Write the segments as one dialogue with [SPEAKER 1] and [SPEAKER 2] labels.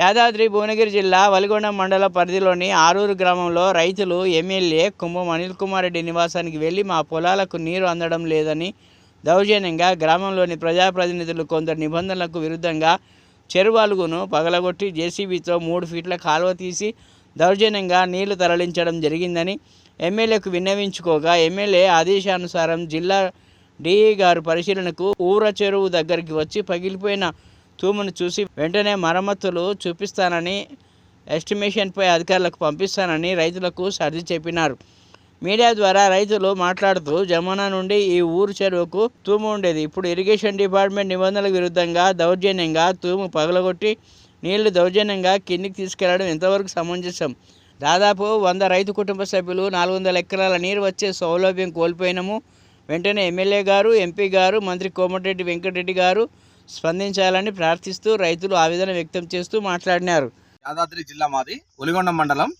[SPEAKER 1] యాదాద్రి భువనగిరి జిల్లా వలిగొండ మండల పరిధిలోని ఆరూరు గ్రామంలో రైతులు ఎమ్మెల్యే కుంభం అనిల్ కుమార్ రెడ్డి నివాసానికి వెళ్ళి మా పొలాలకు నీరు అందడం లేదని దౌర్జన్యంగా గ్రామంలోని ప్రజాప్రతినిధులు కొందరు నిబంధనలకు విరుద్ధంగా చెరువాలుగును పగలగొట్టి జేసీబీతో మూడు ఫీట్ల కాలువ తీసి దౌర్జన్యంగా నీళ్ళు తరలించడం జరిగిందని ఎమ్మెల్యేకు విన్నవించుకోగా ఎమ్మెల్యే ఆదేశానుసారం జిల్లా డిఈ గారు పరిశీలనకు ఊర చెరువు దగ్గరికి వచ్చి పగిలిపోయిన తూమును చూసి వెంటనే మరమ్మతులు చూపిస్తానని ఎస్టిమేషన్పై అధికారులకు పంపిస్తానని రైతులకు సర్ది చెప్పినారు. మీడియా ద్వారా రైతులు మాట్లాడుతూ జమునా నుండి ఈ ఊరు చెరువుకు తూము ఉండేది. ఇప్పుడు ఇరిగేషన్ డిపార్ట్మెంట్ నిబంధనలకు విరుద్ధంగా దౌర్జన్యంగా తూము పగలగొట్టి నీళ్ళు దౌర్జన్యంగా కిందికి తీసుకెళ్ళడం ఎంతవరకు సమంజసం? దాదాపు వంద రైతు కుటుంబ సభ్యులు నాలుగు వందల ఎకరాల నీరు వచ్చే సౌలభ్యం కోల్పోయినము. వెంటనే ఎమ్మెల్యే గారు ఎంపీ గారు మంత్రి కోమటిరెడ్డి వెంకటరెడ్డి గారు స్పందించాలని ప్రార్థిస్తూ రైతులు ఆవేదన వ్యక్తం చేస్తూ మాట్లాడినారు.
[SPEAKER 2] యాదాద్రి జిల్లా మాది ఒలిగొండ మండలం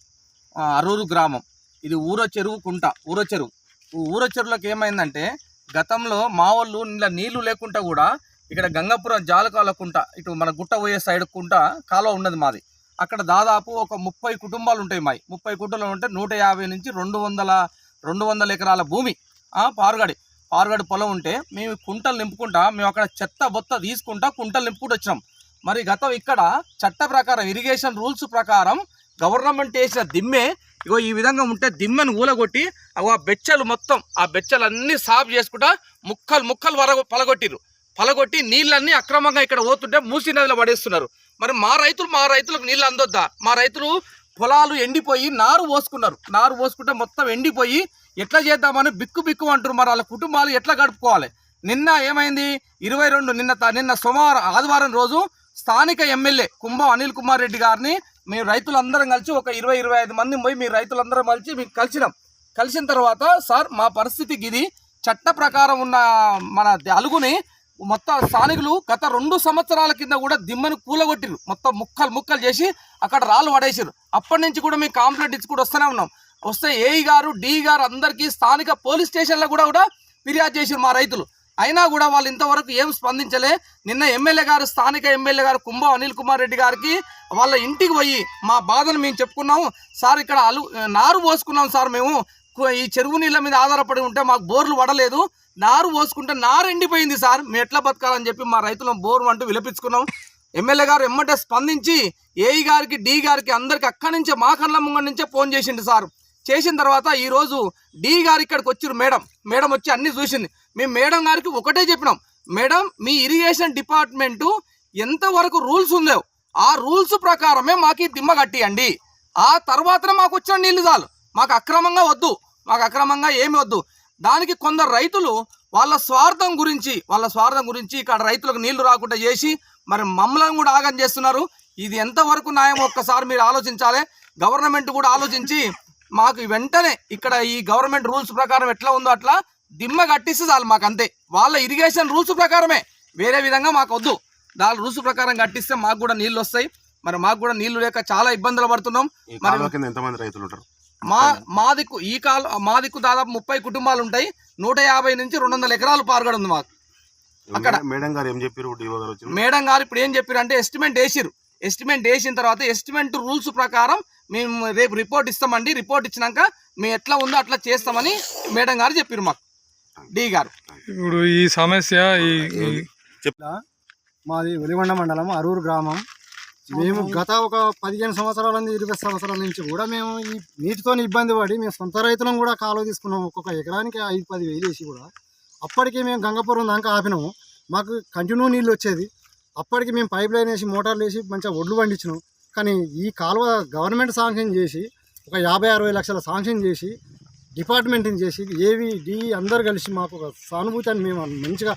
[SPEAKER 2] అరూరు గ్రామం. ఇది ఊర చెరువు కుంట ఊర చెరువు ఊర చెరువులకు ఏమైందంటే గతంలో మా వాళ్ళు ఇలా నీళ్ళు లేకుండా కూడా ఇక్కడ గంగాపురం జాలకాల కుంట ఇటు మన గుట్ట పోయే సైడ్ కుంట కాలువ ఉన్నది మాది. అక్కడ దాదాపు ఒక ముప్పై కుటుంబాలు ఉంటాయి మాయి. ముప్పై కుటుంబాలు ఉంటే నూట యాభై నుంచి రెండు వందల రెండు వందల ఎకరాల భూమి ఆ, పారుగడి. పారుగడి పొలం ఉంటే మేము కుంటలు నింపుకుంటా మేము అక్కడ చెత్త బొత్త తీసుకుంటా కుంటలు నింపుకుంటూ వచ్చినాం. మరి గతం ఇక్కడ చట్ట ప్రకారం ఇరిగేషన్ రూల్స్ ప్రకారం గవర్నమెంట్ వేసిన దిమ్మే ఇగో ఈ విధంగా ఉంటే దిమ్మెను ఊలగొట్టి అగో ఆ బెచ్చలు మొత్తం ఆ బెచ్చలు అన్నీ సాఫ్ చేసుకుంటా ముక్కలు ముక్కలు వర పలగొట్టిరు. పలగొట్టి నీళ్ళన్నీ అక్రమంగా ఇక్కడ పోతుంటే మూసి నదిలో పడేస్తున్నారు. మరి మా రైతులు మా రైతులకు నీళ్ళు అందొద్దా? మా రైతులు పొలాలు ఎండిపోయి నారు పోసుకున్నారు. నారు పోసుకుంటే మొత్తం ఎండిపోయి ఎట్లా చేద్దామని బిక్కు బిక్కు అంటారు మరి వాళ్ళ కుటుంబాలు ఎట్లా గడుపుకోవాలి? నిన్న ఏమైంది? ఇరవై రెండు నిన్న నిన్న సోమవారం ఆదివారం రోజు స్థానిక ఎమ్మెల్యే కుంభం అనిల్ కుమార్ రెడ్డి గారిని మేము రైతులందరం కలిసి ఒక ఇరవై ఇరవై ఐదు మంది పోయి మీ రైతులందరం కలిసి మీకు కలిసినాం. కలిసిన తర్వాత సార్ మా పరిస్థితికి ఇది చట్ట ప్రకారం ఉన్న మన అలుగుని మొత్తం స్థానికులు గత రెండు సంవత్సరాల కింద కూడా దిమ్మని కూలగొట్టిరు మొత్తం ముక్కలు ముక్కలు చేసి అక్కడ రాళ్ళు పడేసారు అప్పటి నుంచి కూడా మేము కాంప్లైంట్ ఇచ్చి కూడా వస్తూనే ఉన్నాం. వస్తే ఏఈ గారు డి గారు అందరికీ స్థానిక పోలీస్ స్టేషన్లో కూడా కూడా ఫిర్యాదు చేసారు మా రైతులు. అయినా కూడా వాళ్ళు ఇంతవరకు ఏం స్పందించలే. నిన్న ఎమ్మెల్యే గారు స్థానిక ఎమ్మెల్యే గారు కుంభ అనిల్ కుమార్ రెడ్డి గారికి వాళ్ళ ఇంటికి పోయి మా బాధను మేము చెప్పుకున్నాము. సార్ ఇక్కడ అలు నారు పోసుకున్నాం సార్ మేము. ఈ చెరువు నీళ్ళ మీద ఆధారపడి ఉంటే మాకు బోర్లు పడలేదు. నారు పోసుకుంటే నారు ఎండిపోయింది సార్. మేము ఎట్లా బతకాలని చెప్పి మా రైతులం బోర్ అంటూ విలపించుకున్నాం. ఎమ్మెల్యే గారు ఎమ్మటే స్పందించి ఏఈ గారికి డి గారికి అందరికి అక్కడి నుంచే మా కళ్ళ ముంగడి నుంచే ఫోన్ చేసిండు సార్. చేసిన తర్వాత ఈరోజు డి గారు ఇక్కడికి వచ్చారు మేడం. మేడం వచ్చి అన్ని చూసింది. మేము మేడం గారికి ఒకటే చెప్పినాం. మేడం మీ ఇరిగేషన్ డిపార్ట్మెంటు ఎంతవరకు రూల్స్ ఉందో ఆ రూల్స్ ప్రకారమే మాకు ఈ దిమ్మ కట్టియండి. ఆ తర్వాతనే మాకు వచ్చిన నీళ్ళు చాలు. మాకు అక్రమంగా వద్దు. మాకు అక్రమంగా ఏమి వద్దు. దానికి కొందరు రైతులు వాళ్ళ స్వార్థం గురించి వాళ్ళ స్వార్థం గురించి ఇక్కడ రైతులకు నీళ్ళు రాకుండా చేసి మరి మమ్మల్ని కూడా ఆగం చేస్తున్నారు. ఇది ఎంతవరకు న్యాయం? ఒక్కసారి మీరు ఆలోచించాలి. గవర్నమెంట్ కూడా ఆలోచించి మాకు వెంటనే ఇక్కడ ఈ గవర్నమెంట్ రూల్స్ ప్రకారం ఎట్లా ఉందో అట్లా దిమ్మ కట్టిస్తే చాలు మాకు అంతే వాళ్ళ ఇరిగేషన్ రూల్స్ ప్రకారమే. వేరే విధంగా మాకు వద్దు దాని రూల్స్ ప్రకారం కట్టిస్తే మాకు కూడా నీళ్ళు వస్తాయి. మరి మాకు కూడా నీళ్ళు లేక చాలా ఇబ్బందులు పడుతున్నాం. మరి
[SPEAKER 3] ఎంతమంది రైతులు ఉంటారు?
[SPEAKER 2] మా మా దిక్కు ఈ కాలు మా దిక్కు దాదాపు ముప్పై కుటుంబాలు ఉంటాయి. నూట యాభై నుంచి రెండు వందల ఎకరాలు పారుగడ ఉంది మాకు అక్కడ.
[SPEAKER 3] మేడం గారు ఏం చెప్పారు
[SPEAKER 2] మేడం గారు ఇప్పుడు ఏం చెప్పారు అంటే ఎస్టిమేట్ వేసిరు ఎస్టిమేట్ వేసిన తర్వాత ఎస్టిమేట్ రూల్స్ ప్రకారం మేము రేపు రిపోర్ట్ ఇస్తామండి. రిపోర్ట్ ఇచ్చినాక మేము ఎట్లా ఉందో అట్లా చేస్తామని మేడం గారు చెప్పారు మాకు. డి గారు.
[SPEAKER 4] ఇప్పుడు ఈ సమస్య
[SPEAKER 5] మాది వెలిగొండ మండలం అరూరు గ్రామం. మేము గత ఒక పదిహేను సంవత్సరాల నుంచి ఇరవై సంవత్సరాల నుంచి కూడా మేము ఈ నీటితో ఇబ్బంది పడి మేము సొంత రైతులను కూడా కాలువ తీసుకున్నాం. ఒక్కొక్క ఎకరానికి ఐదు పది వేలు వేసి కూడా. అప్పటికి మేము గంగపురం దాకా ఆపినాము. మాకు కంటిన్యూ నీళ్ళు వచ్చేది. అప్పటికి మేము పైప్ లైన్ వేసి మోటార్లు వేసి మంచిగా ఒడ్లు పండించినాం. కానీ ఈ కాలువ గవర్నమెంట్ శాంక్షన్ చేసి ఒక యాభై అరవై లక్షల శాంక్షన్ చేసి డిపార్ట్మెంట్ని చేసి ఏవి డి అందరు కలిసి మాకు ఒక సానుభూతి అని మేము మంచిగా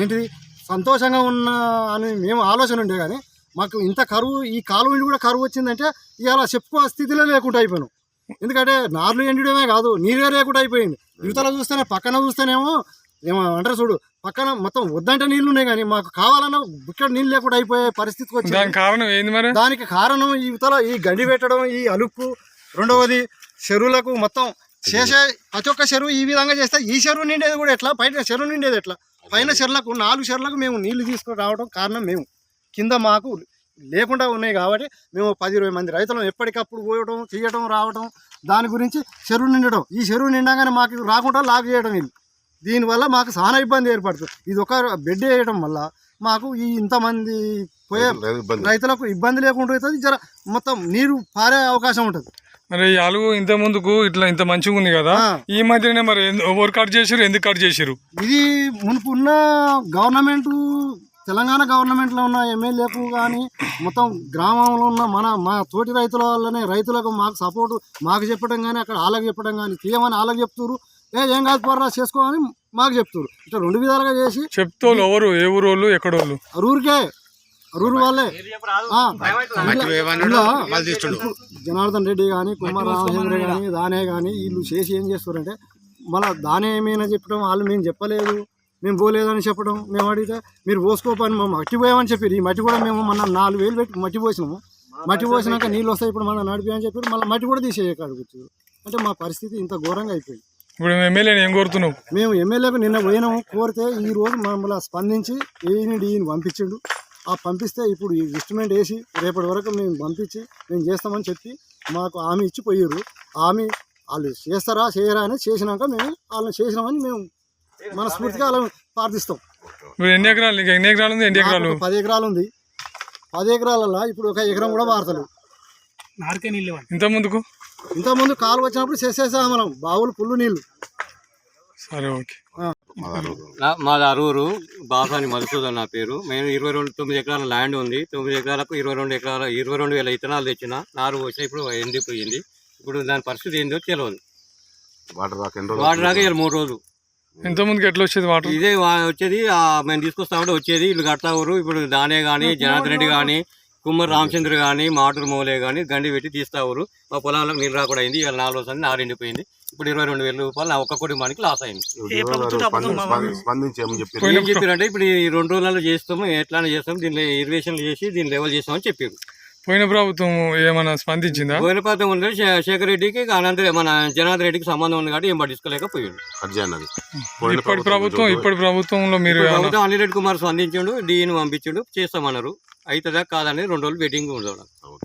[SPEAKER 5] ఏంటిది సంతోషంగా ఉన్న అని మేము ఆలోచన ఉండే కానీ మాకు ఇంత కరువు ఈ కాలువ కూడా కరువు వచ్చిందంటే ఇలా చెప్పుకో స్థితిలో లేకుండా అయిపోయాను. ఎందుకంటే నార్లు ఎండడమే కాదు నీరే లేకుండా అయిపోయింది. యువతలో చూస్తేనే పక్కన చూస్తేనేమో ఏమో అంటారు చూడు పక్కన మొత్తం వద్దంటే నీళ్ళు ఉన్నాయి కానీ మాకు కావాలన్నా ఇక్కడ నీళ్ళు లేకుండా అయిపోయే పరిస్థితికి వచ్చింది
[SPEAKER 4] దానికి కారణం ఏంది మరి?
[SPEAKER 5] దానికి కారణం ఈ గడ్డి పెట్టడం ఈ అలుక్కు రెండవది చెరువులకు మొత్తం చేసే ప్రతి ఒక్క చెరువు ఈ విధంగా చేస్తే ఈ చెరువు నిండేది కూడా ఎట్లా? పైన చెరువు నిండేది ఎట్లా? పైన చెర్లకు నాలుగు చెర్లకు మేము నీళ్ళు తీసుకుని రావడం కారణం మేము. కింద మాకు లేకుండా ఉన్నాయి కాబట్టి మేము పది ఇరవై మంది రైతులను ఎప్పటికప్పుడు పోయడం తీయటం రావటం దాని గురించి చెరువు నిండడం. ఈ చెరువు నిండగానే మాకు రాకుండా లాగ్ చేయడం వీళ్ళు. దీనివల్ల మాకు చాలా ఇబ్బంది ఏర్పడుతుంది. ఇది ఒక బెడ్ వేయడం వల్ల మాకు ఈ ఇంతమంది పోయే రైతులకు ఇబ్బంది. లేకుండా అవుతుంది. జర మొత్తం నీరు పారే అవకాశం ఉంటుంది.
[SPEAKER 4] మరి ఈ అలుగు ఇంత ముందుకు ఇట్లా ఇంత మంచిగా ఉంది కదా. ఈ మధ్యనే మరి ఎవరు కట్ చేసిరు ఎందుకు కట్ చేసిరు
[SPEAKER 5] ఇది మునుపు ఉన్న గవర్నమెంట్ తెలంగాణ గవర్నమెంట్లో ఉన్న ఎమ్మెల్యేకు కానీ మొత్తం గ్రామంలో ఉన్న మన మా తోటి రైతుల వల్లనే రైతులకు మాకు సపోర్టు మాకు చెప్పడం కానీ అక్కడ వాళ్ళకి చెప్పడం కానీ తీయమని వాళ్ళకి చెప్తున్నారు ఏ ఏం కాదు పోరా చేసుకోమని మాకు చెప్తున్నారు ఇట్లా రెండు విధాలుగా చేసి
[SPEAKER 4] చెప్తోళ్ళు ఎవరు? ఏ ఊరోళ్ళు? ఎక్కడోళ్ళు?
[SPEAKER 5] అరూరుకే అరూరు వాళ్ళే. జనార్దన్ రెడ్డి కానీ కుమార్ రామచంద్ర కానీ దానే కానీ వీళ్ళు చేసి ఏం చేస్తారంటే మళ్ళీ దానే ఏమైనా చెప్పడం వాళ్ళు మేము చెప్పలేదు మేము పోలేదని చెప్పడం మేము అడిగితే మీరు పోసుకోపని మేము మట్టి పోయామని చెప్పారు ఈ మట్టి కూడా మేము మన నాలుగు వేలు పెట్టి మట్టి పోసినాము. మట్టి పోసినాక నీళ్ళు వస్తాయి ఇప్పుడు మనం నడిపాయని చెప్పారు మళ్ళీ మట్టి కూడా తీసేయ కాడుకొచ్చు అంటే మా పరిస్థితి ఇంత ఘోరంగా అయిపోయింది.
[SPEAKER 4] ఇప్పుడు ఎమ్మెల్యేని ఏం కోరుతున్నావు?
[SPEAKER 5] మేము ఎమ్మెల్యేకు నిన్న పోయినాము కోరితే ఈ రోజు మమ్మల్ని స్పందించి ఏని ఈయన పంపించిండు. ఆ పంపిస్తే ఇప్పుడు ఈ ఇన్స్ట్రుమెంట్ వేసి రేపటి వరకు మేము పంపించి మేము చేస్తామని చెప్పి మాకు హామీ ఇచ్చి పోయారు హామీ వాళ్ళు చేస్తారా చేయరా అని చేసినాక మేము వాళ్ళని చేసినామని మేము మనస్ఫూర్తిగా వాళ్ళని ప్రార్థిస్తాం.
[SPEAKER 4] ఇప్పుడు ఎన్ని ఎకరాలు? నీకు ఎన్ని ఎకరాలు ఉంది? ఎన్ని ఎకరాలు?
[SPEAKER 5] పది ఎకరాలు ఉంది. పది ఎకరాలలో ఇప్పుడు ఒక ఎకరం కూడా వాడతలేదు
[SPEAKER 4] ఇంత ముందుకు?
[SPEAKER 5] ఇంతకుముందు కాలు వచ్చినప్పుడు చేసేసాం మనం బావులు పుల్లు నీళ్ళు.
[SPEAKER 4] సరే ఓకే.
[SPEAKER 6] నా- మాది అరూరు బాసాని మధుసూదన్ నా పేరు. మేము ఇరవై రెండు తొమ్మిది ఎకరాల ల్యాండ్ ఉంది. తొమ్మిది ఎకరాలకు ఇరవై రెండు ఎకరాల ఇరవై రెండు వేల ఇత్తనాలు తెచ్చిన. నారు వచ్చిన ఇప్పుడు ఎండిపోయింది ఇప్పుడు దాని పరిస్థితి ఏందో తెలియదు
[SPEAKER 3] వాటర్
[SPEAKER 6] వాటర్ రాక ఇరవై మూడు రోజులు.
[SPEAKER 4] ఇంత ముందుకు ఎట్లా వచ్చేది వాటర్?
[SPEAKER 6] ఇదే వచ్చేది ఆ, మేము తీసుకొస్తామంటే వచ్చేది. ఇల్లు కడతారు. ఇప్పుడు దానే కానీ జనార్దన్ రెడ్డి కానీ కుమ్మర్ రామచంద్ర కానీ మాటూరు మౌలే కానీ గండి పెట్టి తీస్తావురు మా పొలాలకు నీళ్ళు రాకుండా అయింది. ఇవాళ నాలుగు రోజులు నారు ఎండిపోయింది ఇప్పుడు ఇరవై రెండు వేల రూపాయలు నా ఒక్క కుటుంబానికి లాస్ అయింది. ఏం చెప్పారంటే ఇప్పుడు ఈ రెండు రోజులలో చేస్తాము ఎట్లానే చేస్తాము దీనిలో ఇరివేషన్లు చేసి దీన్ని లెవెల్ చేస్తామని చెప్పారు.
[SPEAKER 4] పోయిన ప్రభుత్వం ఏమైనా స్పందించిందా?
[SPEAKER 6] బోయినపాతం ఉంది శే- శేఖర్ రెడ్డికి అనంతరం మన జనార్దన్ రెడ్డికి సంబంధం ఉంది కాబట్టి ఏం పట్టించుకోలేకపోయాడు.
[SPEAKER 3] అన్నది.
[SPEAKER 4] ఇప్పటి ప్రభుత్వం ఇప్పటి ప్రభుత్వంలో మీరు
[SPEAKER 6] ప్రభుత్వం అనిరెడ్డి కుమార్ స్పందించాడు డీని పంపించాడు చేస్తామన్నారు. అవుతుందా కాదని రెండు రోజులు వెయిటింగ్ ఉండడం
[SPEAKER 3] ఓకే.